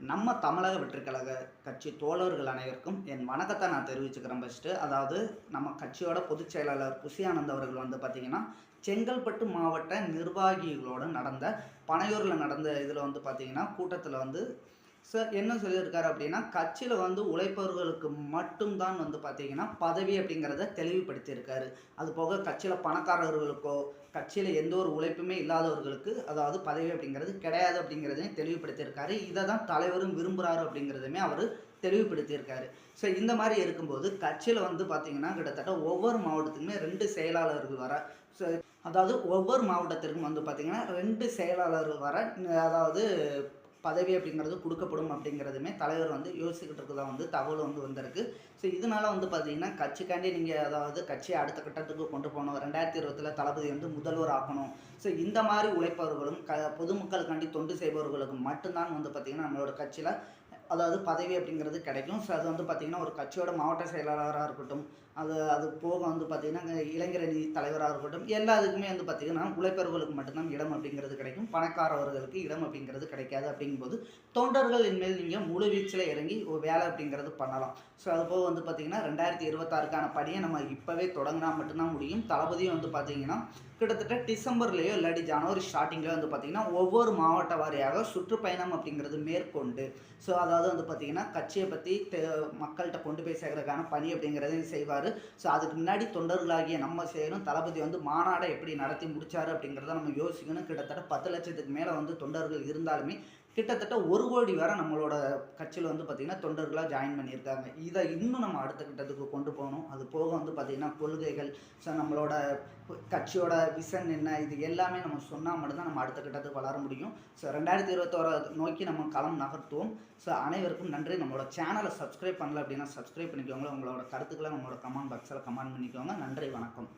நம்ம தமிழக வெற்றிக்கழக கட்சி தோழர்கள் அனைவருக்கும் என் வணக்கத்தை நான் தெரிவிச்சுக்கிறேன் ஃபஸ்ட்டு அதாவது நம்ம கட்சியோட பொதுச் செயலாளர் புசி அவர்கள் வந்து பார்த்திங்கன்னா செங்கல்பட்டு மாவட்ட நிர்வாகிகளோடு நடந்த பனையூரில் நடந்த இதில் வந்து பார்த்திங்கன்னா கூட்டத்தில் வந்து சார் என்ன சொல்லியிருக்காரு அப்படின்னா கட்சியில் வந்து உழைப்பவர்களுக்கு மட்டும்தான் வந்து பார்த்தீங்கன்னா பதவி அப்படிங்கிறத தெளிவுபடுத்தியிருக்காரு. அது போக கட்சியில் பணக்காரர்களுக்கோ கட்சியில் எந்த ஒரு உழைப்புமே இல்லாதவர்களுக்கு அதாவது பதவி அப்படிங்கிறது கிடையாது அப்படிங்கிறதையும் தெளிவுபடுத்தியிருக்காரு. இதை தான் தலைவரும் விரும்புகிறாரு அப்படிங்கிறதுமே அவர் தெளிவுபடுத்தியிருக்காரு. ஸோ இந்த மாதிரி இருக்கும்போது கட்சியில் வந்து பார்த்தீங்கன்னா கிட்டத்தட்ட ஒவ்வொரு மாவட்டத்துக்குமே ரெண்டு செயலாளர்கள் வர ஸோ அதாவது ஒவ்வொரு மாவட்டத்திற்கும் வந்து பார்த்தீங்கன்னா ரெண்டு செயலாளர்கள் வர அதாவது பதவி அப்படிங்கிறது கொடுக்கப்படும் அப்படிங்கிறதுமே தலைவர் வந்து யோசிச்சுக்கிட்டு இருக்கதா வந்து தகவல் வந்து வந்திருக்கு. ஸோ இதனால வந்து பார்த்தீங்கன்னா கட்சிக்காண்டி நீங்கள் அதாவது கட்சியை அடுத்த கட்டத்துக்கு கொண்டு போகணும். ரெண்டாயிரத்தி இருபத்தில் தளபதி வந்து முதல்வர் ஆக்கணும் ஸோ இந்த மாதிரி உழைப்பவர்களும் க பொதுமக்களுக்காண்டி தொண்டு செய்பவர்களுக்கு மட்டும்தான் வந்து பார்த்திங்கன்னா நம்மளோட கட்சியில் அதாவது பதவி அப்படிங்கிறது கிடைக்கும். ஸோ அது வந்து பார்த்திங்கன்னா ஒரு கட்சியோட மாவட்ட செயலாளராக இருக்கட்டும் அது அது போக வந்து பார்த்திங்கன்னா இளைஞரணி தலைவராக இருக்கட்டும் எல்லாத்துக்குமே வந்து பார்த்திங்கன்னா உழைப்பவர்களுக்கு மட்டும்தான் இடம் அப்படிங்கிறது கிடைக்கும். பணக்காரவர்களுக்கு இடம் அப்படிங்கிறது கிடைக்காது அப்படிங்கும்போது தொண்டர்கள் இனிமேல் நீங்கள் முழு வீச்சில் இறங்கி ஒரு வேலை அப்படிங்கிறது பண்ணலாம். ஸோ அது போக வந்து பார்த்திங்கன்னா ரெண்டாயிரத்தி இருபத்தாறுக்கான பணியை நம்ம இப்போவே தொடங்கினா மட்டும்தான் முடியும். தளபதியும் வந்து பார்த்திங்கன்னா கிட்டத்தட்ட டிசம்பர்லேயோ இல்லாட்டி ஜனவரி ஸ்டார்டிங்லேயோ வந்து பார்த்திங்கன்னா ஒவ்வொரு மாவட்ட வாரியாக சுற்றுப்பயணம் அப்படிங்கிறது மேற்கொண்டு ஸோ அதாவது வந்து பார்த்திங்கன்னா கட்சியை பற்றி மக்கள்கிட்ட கொண்டு போய் சேர்க்கறதுக்கான பணி அப்படிங்கிறதையும் செய்வார். ஸோ அதுக்கு முன்னாடி தொண்டர்களாகிய நம்ம செய்யணும் தளபதி வந்து மாநாடை எப்படி நடத்தி முடித்தார் அப்படிங்கிறத நம்ம யோசிக்கணும். கிட்டத்தட்ட பத்து லட்சத்துக்கு மேலே வந்து தொண்டர்கள் இருந்தாலுமே கிட்டத்தட்ட ஒரு கோடி வரை நம்மளோட கட்சியில் வந்து பார்த்திங்கன்னா தொண்டர்களாக ஜாயின் பண்ணியிருக்காங்க. இதை இன்னும் நம்ம அடுத்த கட்டத்துக்கு கொண்டு போகணும். அது போக வந்து பார்த்திங்கன்னா கொள்கைகள் ஸோ நம்மளோட கட்சியோட விஷன் என்ன இது எல்லாமே நம்ம சொன்னால் மட்டும்தான் நம்ம அடுத்த கட்டத்துக்கு வளர முடியும். ஸோ ரெண்டாயிரத்தி இருபத்தோரை நோக்கி நம்ம களம் நகர்த்துவோம். ஸோ அனைவருக்கும் நன்றி. நம்மளோட சேனலை சப்ஸ்கிரைப் பண்ணல அப்படின்னா சப்ஸ்கிரைப் பண்ணிக்கோங்க. உங்களோட கருத்துக்களை நம்மளோட கமெண்ட் பாக்ஸில் கமெண்ட் பண்ணிக்கோங்க. நன்றி வணக்கம்.